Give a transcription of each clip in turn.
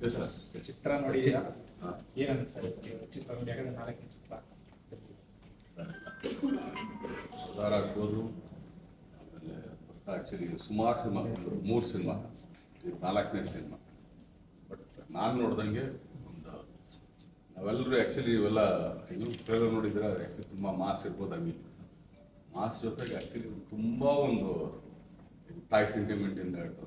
Yes sir ಚಿತ್ರ ನೋಡಿದ್ದೀರಾ ಹಾಂ. ಏನ್ ಅನ್ಸ್ತದೆ ಚಿತ್ರ ನೋಡಿ ಯಾಕಂದ್ರೆ ನಾಲ್ಕನೇ ಚಿತ್ರ ಸುಧಾರ ಆಗ್ಬೋದು. ಆಮೇಲೆ ಆ್ಯಕ್ಚುಲಿ ಸುಮಾರು ಸಿನಿಮಾ ಮೂರು ಸಿನಿಮಾ ಇದು ನಾಲ್ಕನೇ ಸಿನಿಮಾ. ಬಟ್ ನಾನು ನೋಡ್ದಂಗೆ ಒಂದು ನಾವೆಲ್ಲರೂ ಆ್ಯಕ್ಚುಲಿ ಇವೆಲ್ಲ ಏನು ಟ್ರೇಲರ್ ನೋಡಿದ್ರೆ ಆ್ಯಕ್ಚುಲಿ ತುಂಬ ಮಾಸ್ ಇರ್ಬೋದು ಹಂಗೆ ಮಾಸ್ ಜೊತೆಗೆ ಆ್ಯಕ್ಚುಲಿ ತುಂಬ ಒಂದು ತಾಯಿ ಸೆಂಟಿಮೆಂಟಿಂದ ಹಿಡಿದು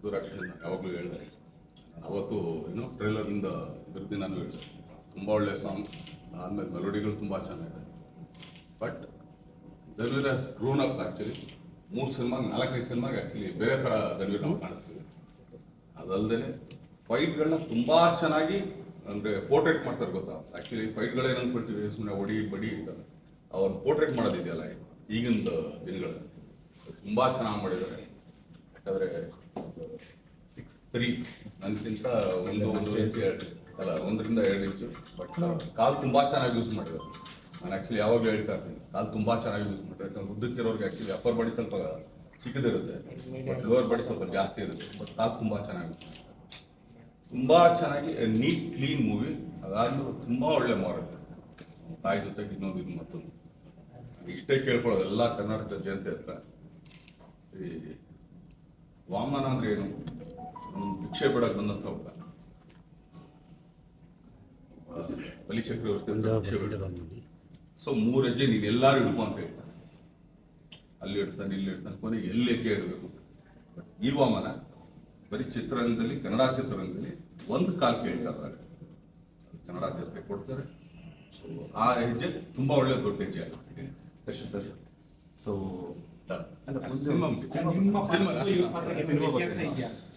ಮಧುರಾಕ್ಷನ್ ಯಾವಾಗಲೂ ಹೇಳಿದ್ದಾರೆ. ಅವತ್ತು ಏನೋ ಟ್ರೈಲರಿಂದ ಇದ್ರದ್ದು ನಾನು ಹೇಳಿದೆ. ತುಂಬ ಒಳ್ಳೆಯ ಸಾಂಗ್ ಆಮೇಲೆ ಮೆಲೋಡಿಗಳು ತುಂಬ ಚೆನ್ನಾಗಿದೆ. But Dhanveer has grown up actually ಮೂರು ಸಿನಿಮಾಗೆ, ನಾಲ್ಕೈದು ಸಿನಿಮಾಗೆ ಆ್ಯಕ್ಚುಲಿ ಬೇರೆ ಥರ ದನ್ವೀರ್ ನಾವು ಕಾಣಿಸ್ತೀವಿ. ಅದಲ್ಲದೆ ಫೈಟ್ಗಳನ್ನ ತುಂಬ ಚೆನ್ನಾಗಿ ಅಂದರೆ ಪೋರ್ಟ್ರೇಟ್ ಮಾಡ್ತಾರೆ ಗೊತ್ತಾ? ಆ್ಯಕ್ಚುಲಿ ಫೈಟ್ಗಳೇನು ಅಂದ್ಕೊಳ್ತೀವಿ ಸುಮ್ಮನೆ ಒಡಿ ಬಡಿ ಇದ್ದಾರೆ ಅವ್ರನ್ನ ಪೋರ್ಟ್ರೇಟ್ ಮಾಡೋದಿದೆಯಲ್ಲ ಈಗಿನ ದಿನಗಳಲ್ಲಿ. ತುಂಬ ಚೆನ್ನಾಗಿ ಮಾಡಿದ್ದಾರೆ. ಯಾಕಂದರೆ ತ್ರೀ ನನ್ಗಿಂತ ಒಂದು ಒಂದು ಇಂಚು ಅಲ್ಲ, ಒಂದರಿಂದ ಎರಡು ಇಂಚು ಬಟ್ ಕಾಲು ತುಂಬ ಚೆನ್ನಾಗಿ ಯೂಸ್ ಮಾಡಿದ್ರು ನಾನು ಆ್ಯಕ್ಚುಲಿ ಯಾವಾಗಲೂ ಹೇಳ್ತಾ ಇರ್ತೀನಿ, ಕಾಲು ತುಂಬ ಚೆನ್ನಾಗಿ ಯೂಸ್ ಮಾಡಿದ್ರೆ ಯಾಕಂದ್ರೆ ಉದ್ದಕ್ಕಿರೋರಿಗೆ ಆ್ಯಕ್ಚುಲಿ ಅಪ್ಪರ್ ಬಡಿ ಸ್ವಲ್ಪ ಚಿಕ್ಕದಿರುತ್ತೆ ಬಟ್ ಲೋವರ್ ಬಾಡಿ ಸ್ವಲ್ಪ ಜಾಸ್ತಿ ಇರುತ್ತೆ. ಬಟ್ ಕಾಲು ತುಂಬ ಚೆನ್ನಾಗಿ ತುಂಬ ಚೆನ್ನಾಗಿ ನೀಟ್ ಕ್ಲೀನ್ ಮೂವಿ ಅದಾದ್ರೂ ತುಂಬ ಒಳ್ಳೆ ಮಾರಲ್ ತಾಯಿ ಜೊತೆಗೆ ಇನ್ನೊಂದು ಇದು ಮತ್ತೊಂದು. ಇಷ್ಟೇ ಕೇಳ್ಕೊಳ್ಳೋದು, ಎಲ್ಲ ಕರ್ನಾಟಕದ ಜನತೆ ಹತ್ರ. ಈ ವಾಮನ ಅಂದ್ರೆ ಏನು? ಭಿಕ್ಷೆ ಬಿಡಕ್ ಬಂದಂತ ಒಬ್ಬ. ಬಲಿ ಚಕ್ರವರ್ತಿ ಅಂತ ಭಿಕ್ಷೆ ಬಿಡ ಸೊ ಮೂರು ಹೆಜ್ಜೆ ನೀನು ಎಲ್ಲಾರು ಹಿಡ್ಕೊ ಅಂತ ಹೇಳ್ತಾನೆ. ಅಲ್ಲಿ ಇಡ್ತಾನೆ ಇಲ್ಲಿ ಇಡ್ತಾನೆ ಕೊನೆಗೆ ಎಲ್ಲಿ ಹೆಜ್ಜೆ ಇಡಬೇಕು? ಈ ವಾಮನ ಬರೀ ಚಿತ್ರರಂಗದಲ್ಲಿ ಕನ್ನಡ ಚಿತ್ರರಂಗದಲ್ಲಿ ಒಂದು ಕಾಲ್ ಕೇಳ್ತಾರೆ ಕನ್ನಡ ಜೊತೆ ಕೊಡ್ತಾರೆ. ಸೊ ಆ ಹೆಜ್ಜೆ ತುಂಬಾ ಒಳ್ಳೆ ದೊಡ್ಡ ಹೆಜ್ಜೆ ಸರ್ ಸೊ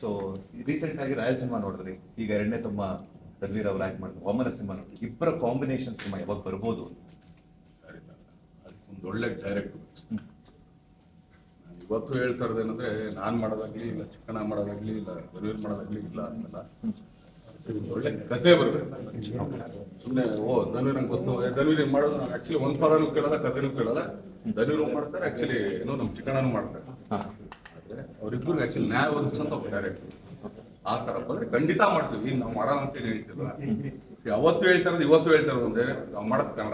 ಸೊ ರೀಸೆಂಟ್ ಆಗಿ ರಾಯಲ್ ಸಿನಿಮಾ ನೋಡಿದ್ರಿ. ಈಗ ಎರಡನೇ ತಮ್ಮ ರಣವೀರ್ ಅವ್ರು ಆಕ್ಟ್ ಮಾಡಿದ್ರು. ವಾಮನ ಸಿನಿಮಾ ನೋಡಿದ್ರಿ. ಇಬ್ಬರ ಕಾಂಬಿನೇಷನ್ ಸಿನಿಮಾ ಯಾವಾಗ ಬರ್ಬೋದು? ಅದಕ್ಕೊಂದು ಒಳ್ಳೆ ಡೈರೆಕ್ಟ್ ನಾನು ಇವತ್ತು ಹೇಳ್ತಾ ಇರೋದೇನಂದ್ರೆ ನಾನು ಮಾಡೋದಾಗ್ಲಿ ಇಲ್ಲ ಚಿಕ್ಕಣ್ಣ ಮಾಡೋದಾಗ್ಲಿ ಇಲ್ಲ ರಣವೀರ್ ಮಾಡೋದಾಗ್ಲಿ ಇಲ್ಲ ಅನ್ನಲ್ಲ ಒಳ್ಳೆ ಕತೆ ಬರ್ಬೇಕು. ಸುಮ್ಮನೆ ಓ ಧನ್ವೀರ್ ನಂಗೆ ಗೊತ್ತು. ಏ, ಧನುರ್ ಹಿಂಗ್ ಮಾಡೋದು ನಾನು ಆಕ್ಚುಲಿ ಒಂದು ಪದನೂ ಕೇಳಲ್ಲ ಕಥೆನೂ ಕೇಳಲ್ಲ. ಧನ್ವೀರು ಮಾಡ್ತಾರೆ ಆಕ್ಚುಲಿ ಏನೋ ನಮ್ಮ ಚಿಕ್ಕಣ್ಣನೂ ಮಾಡ್ತಾರೆ. ಅವ್ರಿಬ್ರು ಆಕ್ಚುಲಿ ನ್ಯಾಯ ಒದಗಿಸಂತ ಒಬ್ಬ ಡೈರೆಕ್ಟರ್ ಆ ತರ ಬಂದ್ರೆ ಖಂಡಿತ ಮಾಡ್ತೀವಿ. ಈಗ ನಾವು ಮಾಡೋಣ ಅಂತ ಹೇಳ್ತಿಲ್ಲ. ಅವತ್ತು ಹೇಳ್ತಾರದು ಇವತ್ತು ಹೇಳ್ತಾರದು ಅಂದ್ರೆ ನಾವು ಮಾಡೋದು ಕನ್ನಡ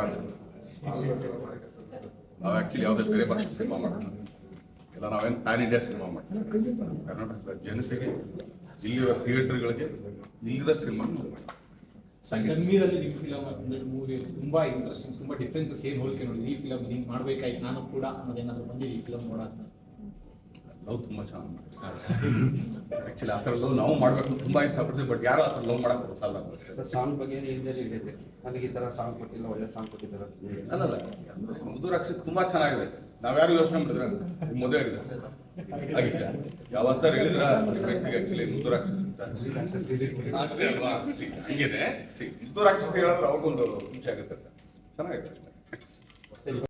ನಾವು ಆಕ್ಚುಲಿ ಯಾವುದೇ ಬೇರೆ ಭಾಷೆ ಸಿನಿಮಾ ಮಾಡೋಣ ಇಲ್ಲ ನಾವೇನು ಪ್ಯಾನ್ ಇಂಡಿಯಾ ಸಿನಿಮಾ ಮಾಡ್ತೀವಿ. ಕರ್ನಾಟಕದ ಜನತೆಗೆ ಇಲ್ಲಿರೋ ಥಿಯೇಟರ್ಗಳಿಗೆ ಇಲ್ಲಿರೋ ಸಿನಿಮಾ ರಣವೀರಲ್ಲಿ ನಿಮ್ಮ ಫಿಲಮ್ ಮೂವಿ ತುಂಬಾ ಇಂಟ್ರೆಸ್ಟಿಂಗ್ ತುಂಬಾ ಡಿಫ್ರೆನ್ಸಸ್ ಏನ್ ಹೋಲಿಕೆ ನೋಡಿ ಈ ಫಿಲಮ್ ಹಿಂಗ್ ಮಾಡ್ಬೇಕಾಯ್ತು ನಾನು ಕೂಡ ಅನ್ನೋದೇನಾದ್ರು ಬಂದಿದೆ ಈ ಫಿಲಮ್ ನೋಡೋದು ಲವ್ ತುಂಬ ಚೆನ್ನಾಗಿ ಆಕ್ಚುಲಿ ಆ ಥರ ಲವ್ ನಾವು ಮಾಡಬೇಕು ತುಂಬ ಇಷ್ಟಪಡ್ತೀವಿ ಬಟ್ ಯಾರು ಆ ಥರ ಲವ್ ಮಾಡಕ್ಕೆ ಗೊತ್ತಲ್ಲ ಸರ್ ಸಾಂಗ್ ಬಗ್ಗೆ ಹಿಂದೆ ಹೇಳಿದೆ ನನಗೆ ಈ ಥರ ಸಾಂಗ್ ಕೊಟ್ಟಿಲ್ಲ ಒಳ್ಳೆ ಸಾಂಗ್ ಕೊಟ್ಟಿದ್ದಾರೆ ಅಲ್ಲಲ್ಲ ಮಧುರಾಕ್ಷಿ ತುಂಬಾ ಚೆನ್ನಾಗಿದೆ. ನಾವ್ಯಾರು ಯೋಚನೆ ಮಾಡಿದ್ರೆ ಮದುವೆ ಆಗಿದೆ. ಆಗಿದೆ ಯಾವತ್ತಾರು ಹೇಳಿದ್ರ? ವ್ಯಕ್ತಿಗೆ ಆಕ್ಚುಲಿ ಮಧುರಾಕ್ಷಿ ಅಷ್ಟೇ ಅಲ್ವಾ? ಸಿ ಸಿ ಮಧುರಾಕ್ಷಿ ಹೇಳಿದ್ರೆ ಒಂದು ಮುಂಚೆ ಆಗುತ್ತೆ ಚೆನ್ನಾಗಿದೆ